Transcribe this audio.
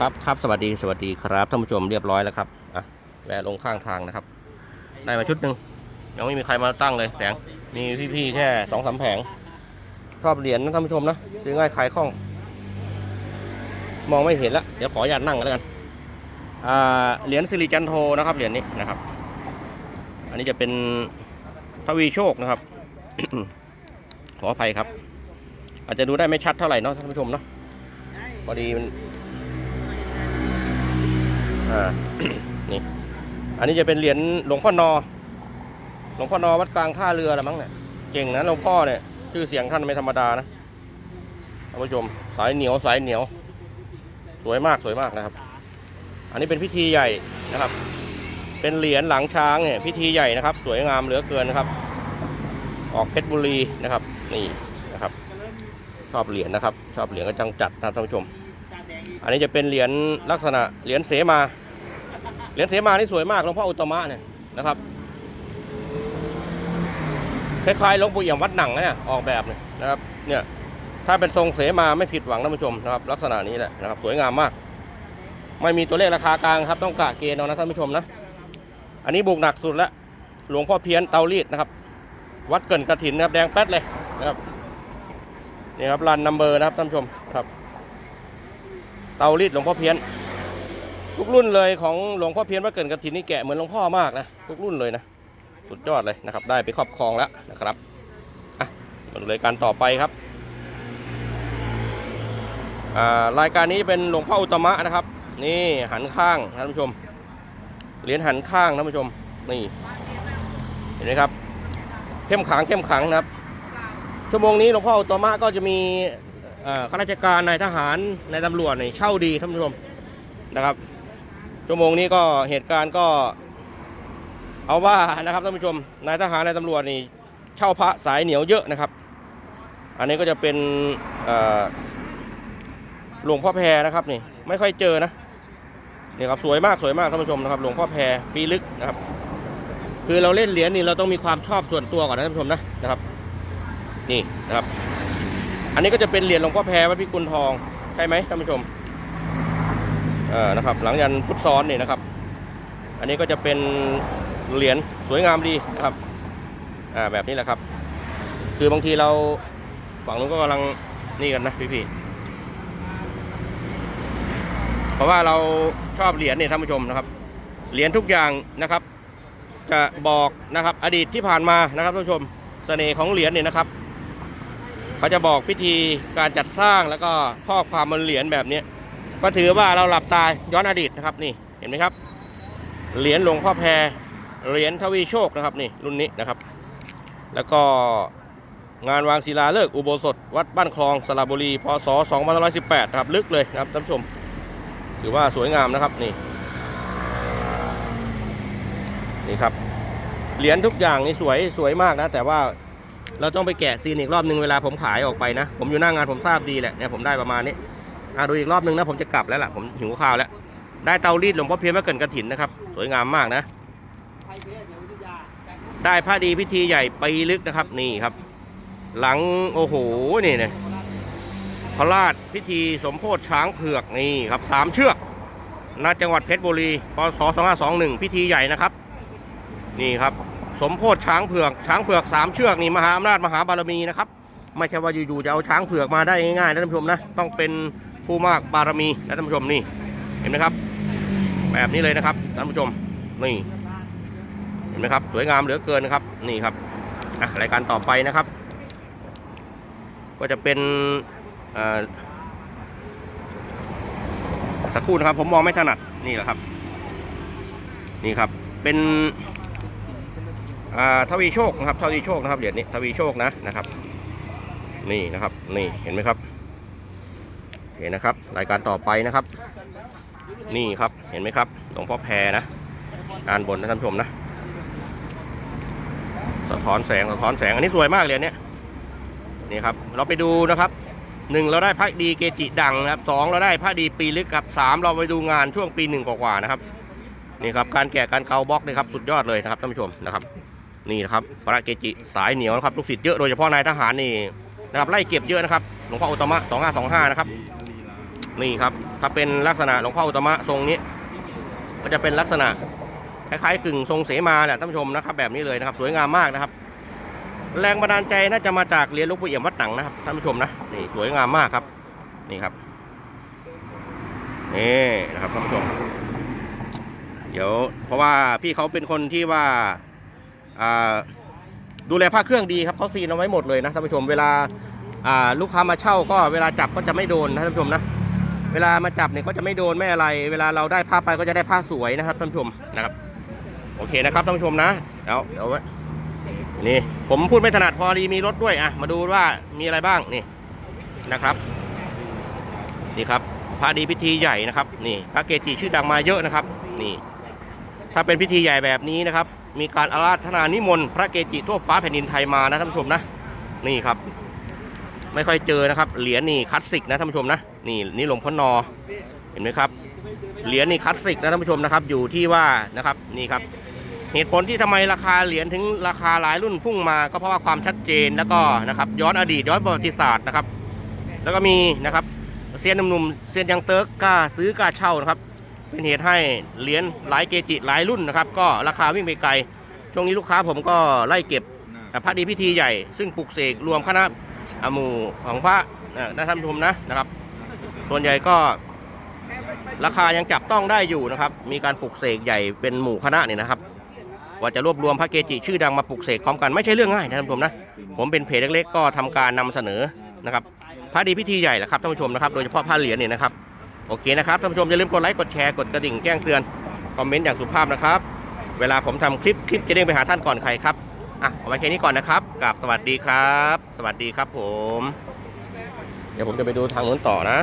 ครับครับสวัสดีสวัสดีครับท่านผู้ชมเรียบร้อยแล้วครับอะแวะลงข้างทางนะครับ ได้มาชุดหนึ่งยังไม่มีใครมาตั้งเลยแผงมีพี่ๆแค่สองสามแผง ชอบเหรียญนะท่านผู้ชมนะซื้อง่ายขายคล่อง มองไม่เห็นละเดี๋ยวขออนุญาตนั่งกันแล้วกันอ่าเหรียญสิริจันโทนะครับเหรียญนี้นะครับ อันนี้จะเป็นทวีโชคนะครับ ขออภัยครับ อาจจะดูได้ไม่ชัดเท่าไหร่เนาะท่านผู้ชมเนาะพอดีมัน อ่า นี่ อันนี้จะเป็นเหรียญหลวงพ่อนอ หลวงพ่อนอวัดกลางท่าเรือละมั้งเนี่ย เก่งนะหลวงพ่อเนี่ยชื่อเสียงท่านไม่ธรรมดานะท่านผู้ชม สายเหนียวสายเหนียว สวยมากสวยมากนะครับ อันนี้เป็นพิธีใหญ่นะครับ เป็นเหรียญหลังช้างเนี่ยพิธีใหญ่นะครับ สวยงามเหลือเกินนะครับ ออกเพชรบุรีนะครับ นี่นะครับ ชอบเหรียญนะครับ ชอบเหรียญกระจังจัดนะท่านผู้ชม อันนี้จะเป็นเหรียญลักษณะเหรียญเสมา เหรียญเสมานี่สวยมากหลวงพ่ออุตมะเนี่ยนะครับ คล้ายๆหลวงปู่เอี่ยมวัดหนังนะเนี่ยออกแบบเนี่ยนะครับ เนี่ยถ้าเป็นทรงเสมาไม่ผิดหวังท่านผู้ชมนะครับ ลักษณะนี้แหละนะครับ สวยงามมาก ไม่มีตัวเลขราคากลางครับต้องกะเกณฑ์เอานะท่านผู้ชมนะ อันนี้บุกหนักสุดละหลวงพ่อเพี้ยนเตารีดนะครับ วัดเกินกระถินนะครับแดงแป๊ดเลยนะครับนี่ครับรันนัมเบอร์นะครับท่านผู้ชมครับ เตารีดหลวงพ่อเพี้ยน ทุกรุ่นเลยของหลวงพ่อเพี้ยนวัดเกินกระถินนี่แกะเหมือนหลวงพ่อมากนะทุกรุ่นเลยนะสุดยอดเลยนะครับ ได้ไปครอบครองแล้วนะครับอะมาดูรายการต่อไปครับรายการนี้เป็นหลวงพ่ออุตมะนะครับ นี่หันข้างท่านผู้ชมเหรียญหันข้างท่านผู้ชมนี่เห็นไหมครับ เข้มขังเข้มขังนะครับ ชั่วโมงนี้หลวงพ่ออุตมะก็จะมี ข้าราชการนายทหารนายตำรวจนี่เช่าดีท่านผู้ชมนะครับ ชั่วโมงนี้ก็เหตุการณ์ก็ เอาว่านะครับท่านผู้ชมนายทหารนายตำรวจนี่เช่าพระสายเหนียวเยอะนะครับ อันนี้ก็จะเป็นหลวงพ่อแพรนะครับนี่ไม่ค่อยเจอนะนี่ครับสวยมากสวยมากท่านผู้ชมนะครับหลวงพ่อแพรปีลึกนะครับ คือเราเล่นเหรียญนี่เราต้องมีความชอบส่วนตัวก่อนนะท่านผู้ชมนะนะครับ นี่นะครับ อันนี้ก็จะเป็นเหรียญหลวงพ่อแพรวัดพิกุลทอง ใช่ไหมท่านผู้ชมเอ่านะครับ หลังยันพุทธซ้อนนี่นะครับ อันนี้ก็จะเป็นเหรียญสวยงามดีนะครับ อ่าแบบนี้แหละครับ คือบางทีเราฝั่งนู้นก็กำลังนี่กันนะพี่ๆเพราะว่าเราชอบเหรียญเนี่ยท่านผู้ชมนะครับ เหรียญทุกอย่างนะครับ จะบอกนะครับ อดีตที่ผ่านมานะครับท่านผู้ชม เสน่ห์ของเหรียญเนี่ยนะครับ เขาจะบอกพิธีการจัดสร้างแล้วก็ข้อความบนเหรียญแบบนี้ก็ถือว่าเราหลับตาย้อนอดีตนะครับนี่เห็นไหมครับ เหรียญหลวงพ่อแพรเหรียญทวีโชคนะครับนี่รุ่นนี้นะครับ แล้วก็งานวางศิลาฤกษ์อุโบสถ วัดบ้านคลองสระบุรีพศ2518นะครับลึกเลยนะครับท่านผู้ชม ถือว่าสวยงามนะครับนี่นี่ครับเหรียญทุกอย่างนี่สวยสวยมากนะ แต่ว่า เราต้องไปแกะซีนอีกรอบนึงเวลาผมขายออกไปนะ ผมอยู่หน้างานผมทราบดีแหละเนี่ยผมได้ประมาณนี้อะดูอีกรอบนึงนะผมจะกลับแล้วล่ะผมหิวข้าวแล้ว ได้เตารีดหลวงพ่อเพียรมาเกินกระถินนะครับ สวยงามมากนะ ได้ผ้าดีพิธีใหญ่ไปลึกนะครับนี่ครับ หลังโอ้โหนี่เนี่ยพระราชพิธีสมโพธิช้างเผือกนี่ครับสามเชือกณจังหวัดเพชรบุรีพศ2521 พิธีใหญ่นะครับ นี่ครับ สมโพธิช้างเผือกช้างเผือกสามเชือกนี่มหาอำนาจมหาบารมีนะครับไม่ใช่ว่าอยู่ๆจะเอาช้างเผือกมาได้ง่ายๆนะท่านผู้ชมนะต้องเป็นผู้มากบารมีนะท่านผู้ชมนี่เห็นไหมครับ แบบนี้เลยนะครับท่านผู้ชมนี่เห็นไหมครับสวยงามเหลือเกินนะครับนี่ครับรายการต่อไปนะครับ ก็จะเป็นสักครู่นะครับผมมองไม่ถนัดนี่แหละครับ นี่ครับเป็น ทวีโชคนะครับทวีโชคนะครับเหรียญนี้ทวีโชคนะนะครับ นี่นะครับนี่เห็นไหมครับเห็นนะครับรายการต่อไปนะครับ นี่ครับเห็นไหมครับหลวงพ่อแพรนะด้านบนนะท่านผู้ชมนะสะท้อนแสงสะท้อนแสงอันนี้สวยมากเหรียญเนี้ยนี่ครับเราไปดูนะครับหนึ่งเราได้พระดีเกจิดังนะครับสองเราได้พระดีปีลึกครับสามเราไปดูงานช่วงปีหนึ่งกว่าๆนะครับนี่ครับการแกะการเกาบล็อกนี่ครับสุดยอดเลยนะครับท่านผู้ชมนะครับ นี่นะครับพระเกจิสายเหนียวนะครับลูกศิษย์เยอะโดยเฉพาะนายทหารนี่นะครับไล่เก็บเยอะนะครับหลวงพ่ออุตมะ2525นะครับนี่ครับถ้าเป็นลักษณะหลวงพ่ออุตมะทรงนี้ ก็จะเป็นลักษณะคล้ายๆกึ่งทรงเสมาแหละท่านผู้ชมนะครับ แบบนี้เลยนะครับ สวยงามมากนะครับ แรงบันดาลใจน่าจะมาจากเหรียญหลวงปู่เอี่ยมวัดหนังนะครับท่านผู้ชมนะนี่สวยงามมากครับนี่ครับนี่นะครับท่านผู้ชม เดี๋ยวเพราะว่าพี่เขาเป็นคนที่ว่า ดูแลผ้าเครื่องดีครับเขาซีนเอาไว้หมดเลยนะท่านผู้ชมเวลาลูกค้ามาเช่าก็เวลาจับก็จะไม่โดนนะท่านผู้ชมนะเวลามาจับเนี่ยก็จะไม่โดนไม่อะไร เวลาเราได้ผ้าไปก็จะได้ผ้าสวยนะครับท่านผู้ชมนะครับ โอเคนะครับท่านผู้ชมนะเดี๋ยวเดี๋ยวนี่ผมพูดไม่ถนัดพอดีมีรถด้วยอะมาดูว่ามีอะไรบ้างนี่นะครับนี่ครับพระดีพิธีใหญ่นะครับ นี่พระเกจิชื่อดังมาเยอะนะครับ นี่ ถ้าเป็นพิธีใหญ่แบบนี้นะครับ มีการอาราธนานิมนต์พระเกจิทั่วฟ้าแผ่นดินไทยมานะท่านผู้ชมนะนี่ครับ ไม่ค่อยเจอนะครับเหรียญนี่คลาสสิกนะท่านผู้ชมนะนี่นี่หลวงพ่อนอเห็นไหมครับเหรียญนี่คลาสสิกนะท่านผู้ชมนะครับ อยู่ที่ว่านะครับนี่ครับ เหตุผลที่ทำไมราคาเหรียญถึงราคาหลายรุ่นพุ่งมา ก็เพราะว่าความชัดเจนแล้วก็นะครับย้อนอดีตย้อนประวัติศาสตร์นะครับ แล้วก็มีนะครับเซียนหนุ่มๆเซียนยังเติร์กกล้าซื้อกล้าเช่านะครับ เป็นเหตุให้เหรียญหลายเกจิหลายรุ่นนะครับ ก็ราคาวิ่งไปไกล ช่วงนี้ลูกค้าผมก็ไล่เก็บพระดีพิธีใหญ่ ซึ่งปลุกเสกรวมคณะหมู่ของพระนะท่านผู้ชมนะนะครับ ส่วนใหญ่ก็ราคายังจับต้องได้อยู่นะครับ มีการปลุกเสกใหญ่เป็นหมู่คณะเนี่ยนะครับกว่าจะรวบรวมพระเกจิชื่อดังมาปลุกเสกพร้อมกันไม่ใช่เรื่องง่ายนะท่านผู้ชมนะผมเป็นเพจเล็กๆก็ทำการนำเสนอนะครับพระดีพิธีใหญ่แหละครับท่านผู้ชมนะครับโดยเฉพาะพระเหรียญเนี่ยนะครับ โอเคนะครับท่านผู้ชมอย่าลืมกดไลค์กดแชร์กดกระดิ่งแจ้งเตือนคอมเมนต์อย่างสุภาพนะครับ เวลาผมทำคลิปคลิปจะเด้งไปหาท่านก่อนใครครับอะเอาไว้แค่นี้ก่อนนะครับกับสวัสดีครับ สวัสดีครับผม เดี๋ยวผมจะไปดูทางนู้นต่อนะ